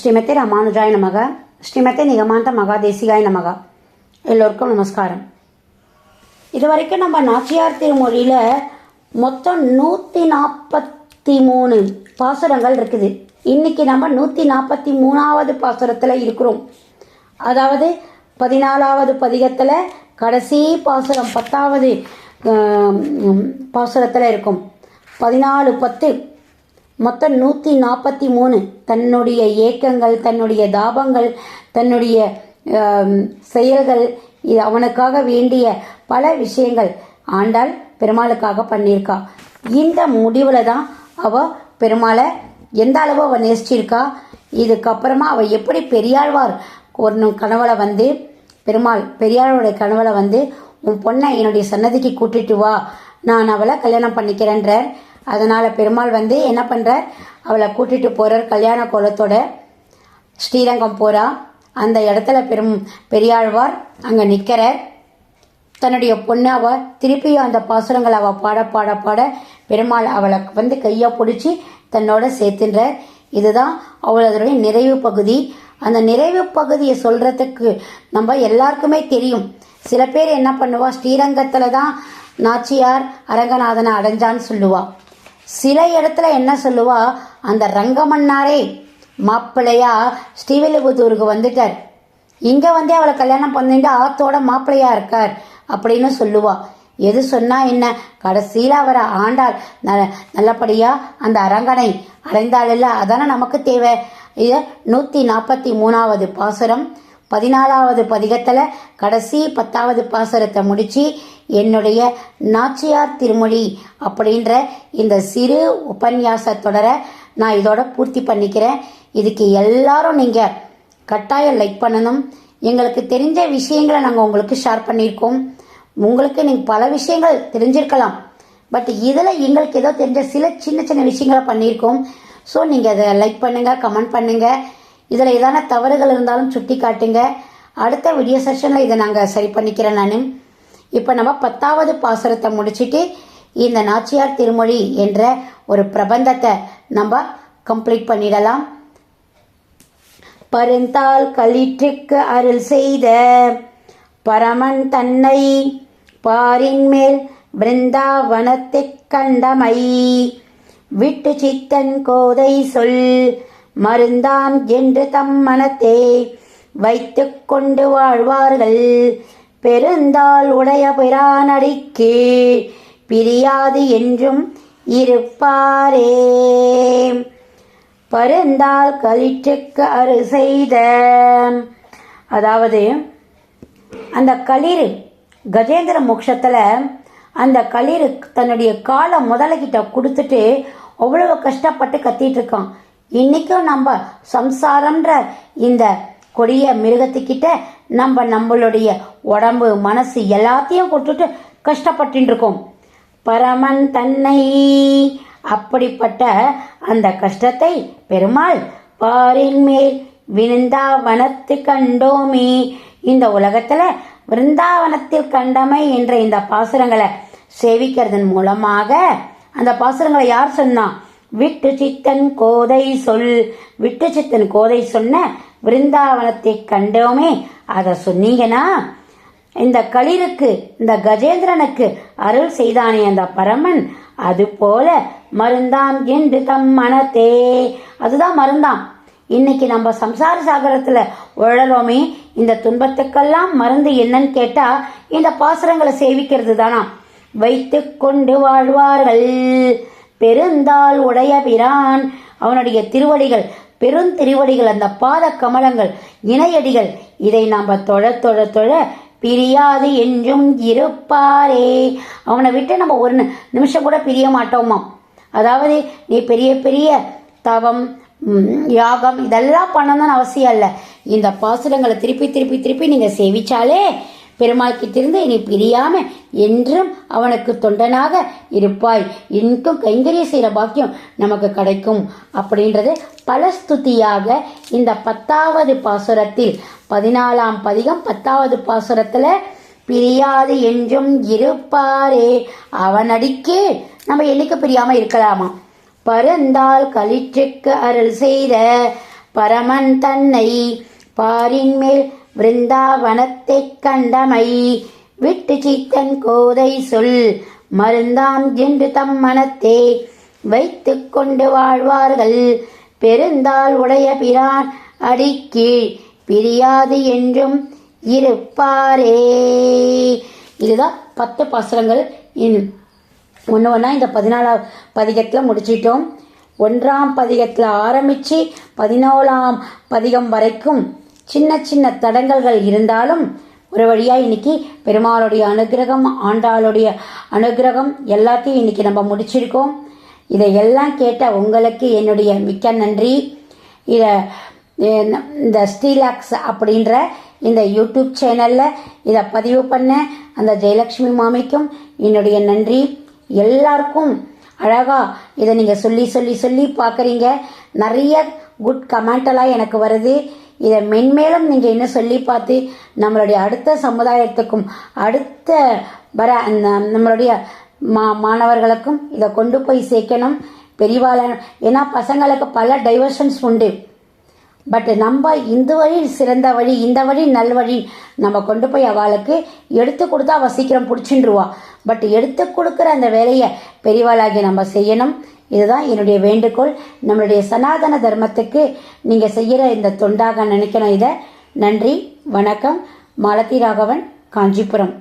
ஸ்ரீமதி ராமானுஜாய நமக ஸ்ரீமதி நிகமாந்த மகா தேசிகாய நமக. எல்லோருக்கும் நமஸ்காரம். இது வரைக்கும் நம்ம நாச்சியார் திருமொழியில் மொத்தம் நூற்றி நாற்பத்தி மூணு பாசுரங்கள் இருக்குது. இன்றைக்கி நம்ம நூற்றி நாற்பத்தி மூணாவது பாசுரத்தில் இருக்கிறோம். அதாவது பதினாலாவது பதிகத்தில் கடைசி பாசுரம் பத்தாவது பாசுரத்தில் இருக்கும். பதினாலு பத்து மொத்தம் நூற்றி நாற்பத்தி மூணு. தன்னுடைய ஏக்கங்கள் தன்னுடைய தாபங்கள் தன்னுடைய செயல்கள் இது அவனுக்காக வேண்டிய பல விஷயங்கள் ஆண்டாள் பெருமாளுக்காக பண்ணியிருக்கா. இந்த முடிவில் தான் அவ பெருமாளை எந்த அளவு அவள் நேசிச்சிருக்கா? இதுக்கப்புறமா அவள் எப்படி பெரியாழ்வார் ஒரு கனவுல வந்து பெருமாள் பெரியாளுடைய கனவுல வந்து உன் பொண்ணை என்னுடைய சன்னதிக்கு கூட்டிட்டு வா. நான் அவளை கல்யாணம் பண்ணிக்கிறேன்ற அதனால் பெருமாள் வந்து என்ன பண்ணுற அவளை கூட்டிகிட்டு போகிறார் கல்யாண கோலத்தோட. ஸ்ரீரங்கம் போகிறா அந்த இடத்துல பெரும் பெரியாழ்வார் அங்கே நிற்கிறார் தன்னுடைய பொண்ணு அவள் திருப்பியும் அந்த பாசுரங்களை அவள் பாட பாட பாட பெருமாள் அவளை வந்து கையை பிடிச்சி தன்னோட சேர்த்துன்றார். இதுதான் அவளதுடைய நிறைவு பகுதி. அந்த நிறைவு பகுதியை சொல்கிறதுக்கு நம்ம எல்லாருக்குமே தெரியும். சில பேர் என்ன பண்ணுவா? ஸ்ரீரங்கத்தில் தான் நாச்சியார் அரங்கநாதனை அடைஞ்சான்னு சொல்லுவாள் சில இடத்துல என்ன சொல்லுவா? அந்த ரங்கமன்னாரே மாப்பிள்ளையா ஸ்ரீவில்லிபுத்தூருக்கு வந்துட்டார். இங்கே வந்து அவளை கல்யாணம் பண்ணிட்டு ஆத்தோட மாப்பிள்ளையா இருக்கார் அப்படின்னு சொல்லுவா. எது சொன்னா என்ன? கடைசியில் அவரை ஆண்டாள். ந- நல்லபடியாக அந்த அரங்கனை அடைந்தாள் இல்லை. அதானே நமக்கு தேவை. இது நூற்றி நாற்பத்தி மூணாவது பாசுரம். பதினாலாவது பதிகத்தில் கடைசி பத்தாவது பாசுரத்தை முடித்து என்னுடைய நாச்சியார் திருமொழி அப்படின்ற இந்த சிறு உபன்யாச தொடரை நான் இதோட பூர்த்தி பண்ணிக்கிறேன். இதுக்கு எல்லாரும் நீங்கள் கட்டாயம் லைக் பண்ணணும். எங்களுக்கு தெரிஞ்ச விஷயங்களை நாங்கள் உங்களுக்கு ஷேர் பண்ணியிருக்கோம். உங்களுக்கு நீங்கள் பல விஷயங்கள் தெரிஞ்சிருக்கலாம். பட் இதில் எங்களுக்கு ஏதோ தெரிஞ்ச சில சின்ன சின்ன விஷயங்களை பண்ணியிருக்கோம். ஸோ நீங்கள் அதை லைக் பண்ணுங்கள் கமெண்ட் பண்ணுங்கள் இதில் ஏதான தவறுகள் இருந்தாலும் சுட்டி காட்டுங்க. அடுத்த வீடியோ செஷனில் இதை நாங்கள் சரி பண்ணிக்கிறேன் நான். இப்போ நம்ம பத்தாவது பாசுரத்தை முடிச்சிட்டு இந்த நாச்சியார் திருமொழி என்ற ஒரு பிரபந்தத்தை நம்ம கம்ப்ளீட் பண்ணிடலாம். பருந்தால் களிற்றுக்கு அருள் செய்த பரமன் தன்னை பாரின் மேல் பிருந்தாவனத்தைக் கண்டமை. விட்டு சித்தன் கோதை சொல் மருந்தாம் என்று தம் மனத்தை வைத்து கொண்டு வாழ்வார்கள். பெருந்தாள் உடைய பிரானடிக்கு பிரியாது என்றும் இருப்பாரே. பருந்தால் களிற்றுக்கு அரு செய்த அதாவது அந்த களிர் கஜேந்திர மோட்சத்தில் அந்த களிர் தன்னுடைய காலை முதலகிட்ட கொடுத்துட்டு அவ்வளவு கஷ்டப்பட்டு கத்திட்டு இருக்கான். இன்னைக்கும் நம்ம சம்சாரம்ன்ற இந்த கொடிய மிருகத்துக்கிட்ட நம்ம நம்மளுடைய உடம்பு மனசு எல்லாத்தையும் கொடுத்துட்டு கஷ்டப்பட்டு இருக்கோம் பரமன் தன்னை அப்படிப்பட்ட அந்த கஷ்டத்தை பெருமாள் பாரின் மேல் விருந்தாவனத்து கண்டோமே. இந்த உலகத்துல விருந்தாவனத்தில் கண்டமை என்ற இந்த பாசுரங்களை சேவிக்கிறதன் மூலமாக அந்த பாசுரங்களை யார் சொன்னா? விட்டு சித்தன் கோதை சொல். விட்டு சித்தன் கோதை சொன்ன விருந்தாவனத்தை கண்டோமே அதை சொன்னீங்கன்னா இந்த களிருக்கு இந்த கஜேந்திரனுக்கு அருள் செய்தானே அந்த பரமன் அது போல மருந்தாம் என்று தம் மனத்தே. அதுதான் மருந்தாம். இன்னைக்கு நம்ம சம்சார சாகரத்துல உழறோமே இந்த துன்பத்துக்கெல்லாம் மருந்து என்னன்னு கேட்டா இந்த பாசுரங்களை சேவிக்கிறது தானா வைத்து கொண்டு வாழ்வார்கள். பெருந்தாள் உடைய பிரான். அவனுடைய திருவடிகள் பெருந்திருவடிகள் அந்த பாத கமலங்கள் இணையடிகள். இதை நாம் தொழ தொழ தொழ பிரியாது என்றும் இருப்பாரே. அவனை விட்டு நம்ம ஒரு நிமிஷம் கூட பிரிய மாட்டோமாம் அதாவது நீ பெரிய பெரிய தவம் யாகம் இதெல்லாம் பண்ணணும்னு அவசியம் இல்லை. இந்த பாசுரங்களை திருப்பி திருப்பி திருப்பி நீங்கள் சேவிச்சாலே பெருமாள் கிட்டிருந்து இனி பிரியாம என்றும் அவனுக்கு தொண்டனாக இருப்பாய். இன்னும் கைங்கரிய செய்கிற பாக்கியம் நமக்கு கிடைக்கும். அப்படின்றது பலஸ்துதியாக இந்த பத்தாவது பாசுரத்தில் பதினாலாம் பதிகம் பத்தாவது பாசுரத்தில் பிரியாது என்றும் இருப்பாரே. அவனடிக்கே நம்ம என்னைக்கு பிரியாமல் இருக்கலாமா? பருந்தால் களிற்றுக்கு அருள் செய்த பரமன் தன்னை பாரின் மேல் பிருந்தாவனத்தைக் கண்டமை. விட்டு சித்தன் கோதை சொல் மருந்தாம் என்று தம் மனத்தே. வைத்து கொண்டு வாழ்வார்கள். பெருந்தாள் உடைய பிரான் அடிக்கீழ். பிரியாது என்றும் இருப்பாரே. இதுதான் பத்து பாசுரங்கள். இன் ஒன்று ஒன்றா இந்த பதினாலாம் பதிகத்தில் முடிச்சிட்டோம். ஒன்றாம் பதிகத்தில் ஆரம்பித்து பதினோலாம் பதிகம் வரைக்கும் சின்ன சின்ன தடங்கல்கள் இருந்தாலும் ஒரு வழியாக இன்னைக்கு பெருமாளுடைய அனுகிரகம் ஆண்டாளுடைய அனுகிரகம் எல்லாத்தையும் இன்னைக்கு நம்ம முடிச்சிருக்கோம். இதை எல்லாம் கேட்ட உங்களுக்கு என்னுடைய மிக்க நன்றி. இதை இந்த ஸ்ரீலாக்ஸ் அப்படின்ற இந்த யூடியூப் சேனலில் இதை பதிவு பண்ண அந்த ஜெயலக்ஷ்மி மாமிக்கும் என்னுடைய நன்றி. எல்லாருக்கும் அழகாக இதை நீங்கள் சொல்லி சொல்லி சொல்லி பார்க்குறீங்க நிறைய குட் கமெண்டெல்லாம் எனக்கு வருது. இதை மென்மேலும் நீங்கள் இன்னும் சொல்லி பார்த்து நம்மளுடைய அடுத்த சமுதாயத்துக்கும் அடுத்த வர அந்த நம்மளுடைய மா மாணவர்களுக்கும் இதை கொண்டு போய் சேர்க்கணும். பெரியவாள ஏன்னா பசங்களுக்கு பல டைவர்ஷன்ஸ் உண்டு. பட் நம்ம இந்த வழி சிறந்த வழி இந்த வழி நல் வழி நம்ம கொண்டு போய் அவளுக்கு எடுத்து கொடுத்தா அவள் சீக்கிரம் பிடிச்சின்றுவா. பட் எடுத்து கொடுக்குற அந்த வேலையை பெரியவாளாகி நம்ம செய்யணும். இதுதான் என்னுடைய வேண்டுகோள். நம்மளுடைய சனாதன தர்மத்துக்கு நீங்கள் செய்கிற இந்த தொண்டாக நினைக்கணும் இதை. நன்றி வணக்கம். மாலதி ராகவன் காஞ்சிபுரம்.